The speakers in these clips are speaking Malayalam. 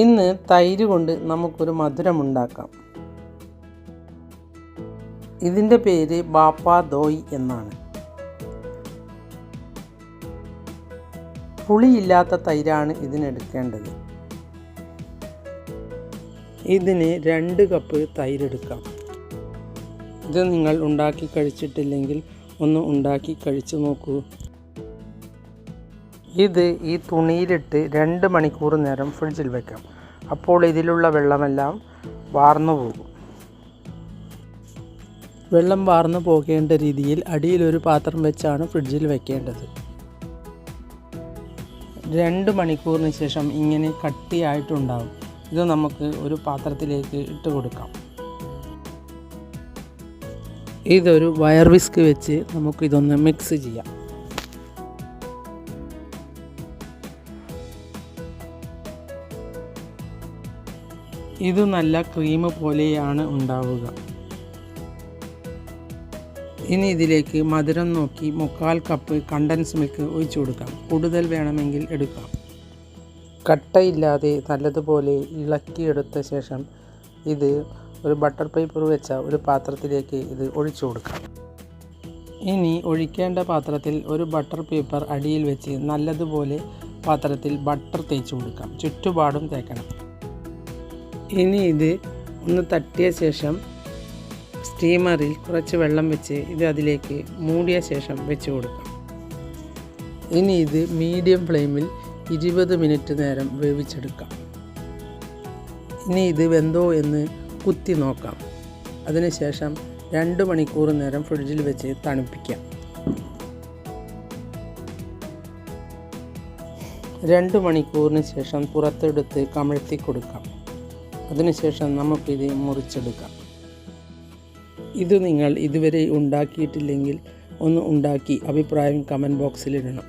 ഇന്ന് തൈര് കൊണ്ട് നമുക്കൊരു മധുരമുണ്ടാക്കാം ഇതിന്റെ പേര് ബാപ്പ ദോയ് എന്നാണ്. പുളിയില്ലാത്ത തൈരാണ് ഇതിനെടുക്കേണ്ടത്. ഇതിന് രണ്ട് കപ്പ് തൈരെടുക്കാം. ഇത് നിങ്ങൾ ഉണ്ടാക്കി കഴിച്ചിട്ടില്ലെങ്കിൽ ഒന്ന് ഉണ്ടാക്കി കഴിച്ചു നോക്കൂ. ഇത് ഈ തുണിയിലിട്ട് രണ്ട് മണിക്കൂർ നേരം ഫ്രിഡ്ജിൽ വെക്കാം. അപ്പോൾ ഇതിലുള്ള വെള്ളമെല്ലാം വാർന്നു പോകും. വെള്ളം വാർന്നു പോകേണ്ട രീതിയിൽ അടിയിലൊരു പാത്രം വെച്ചാണ് ഫ്രിഡ്ജിൽ വെക്കേണ്ടത്. രണ്ട് മണിക്കൂറിന് ശേഷം ഇങ്ങനെ കട്ടിയായിട്ടുണ്ടാകും ഇത് നമുക്ക് ഒരു പാത്രത്തിലേക്ക് ഇട്ട് കൊടുക്കാം. ഇതൊരു വയർ വിസ്ക് വെച്ച് നമുക്കിതൊന്ന് മിക്സ് ചെയ്യാം. ഇത് നല്ല ക്രീം പോലെയാണ് ഉണ്ടാവുക. ഇനി ഇതിലേക്ക് മധുരം നോക്കി മുക്കാൽ കപ്പ് കണ്ടൻസ് മിൽക്ക് ഒഴിച്ചു കൊടുക്കാം. കൂടുതൽ വേണമെങ്കിൽ എടുക്കാം. കട്ടയില്ലാതെ നല്ലതുപോലെ ഇളക്കിയെടുത്ത ശേഷം ഇത് ഒരു ബട്ടർ പേപ്പർ വെച്ച ഒരു പാത്രത്തിലേക്ക് ഇത് ഒഴിച്ചു കൊടുക്കാം. ഇനി ഒഴിക്കേണ്ട പാത്രത്തിൽ ഒരു ബട്ടർ പേപ്പർ അടിയിൽ വെച്ച് നല്ലതുപോലെ പാത്രത്തിൽ ബട്ടർ തേച്ച് കൊടുക്കാം. ചുറ്റുപാടും തേക്കണം. ഇനി ഇത് ഒന്ന് തട്ടിയ ശേഷം സ്റ്റീമറിൽ കുറച്ച് വെള്ളം വെച്ച് ഇത് അതിലേക്ക് മൂടിയ ശേഷം വെച്ച് കൊടുക്കാം. ഇനി ഇത് മീഡിയം ഫ്ലെയിമിൽ ഇരുപത് മിനിറ്റ് നേരം വേവിച്ചെടുക്കാം. ഇനി ഇത് വെന്തോ എന്ന് കുത്തി നോക്കാം. അതിനുശേഷം രണ്ട് മണിക്കൂർ നേരം ഫ്രിഡ്ജിൽ വെച്ച് തണുപ്പിക്കാം. രണ്ട് മണിക്കൂറിന് ശേഷം പുറത്തെടുത്ത് കമഴ്ത്തി കൊടുക്കാം. അതിനുശേഷം നമുക്കിത് മുറിച്ചെടുക്കാം. ഇത് നിങ്ങൾ ഇതുവരെ ഉണ്ടാക്കിയിട്ടില്ലെങ്കിൽ ഒന്ന് ഉണ്ടാക്കി അഭിപ്രായം കമന്റ് ബോക്സിലിടണം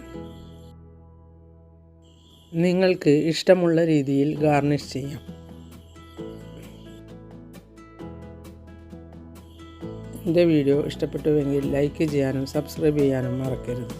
നിങ്ങൾക്ക് ഇഷ്ടമുള്ള രീതിയിൽ ഗാർണിഷ് ചെയ്യാം. എന്റെ വീഡിയോ ഇഷ്ടപ്പെട്ടുവെങ്കിൽ ലൈക്ക് ചെയ്യാനും സബ്സ്ക്രൈബ് ചെയ്യാനും മറക്കരുത്.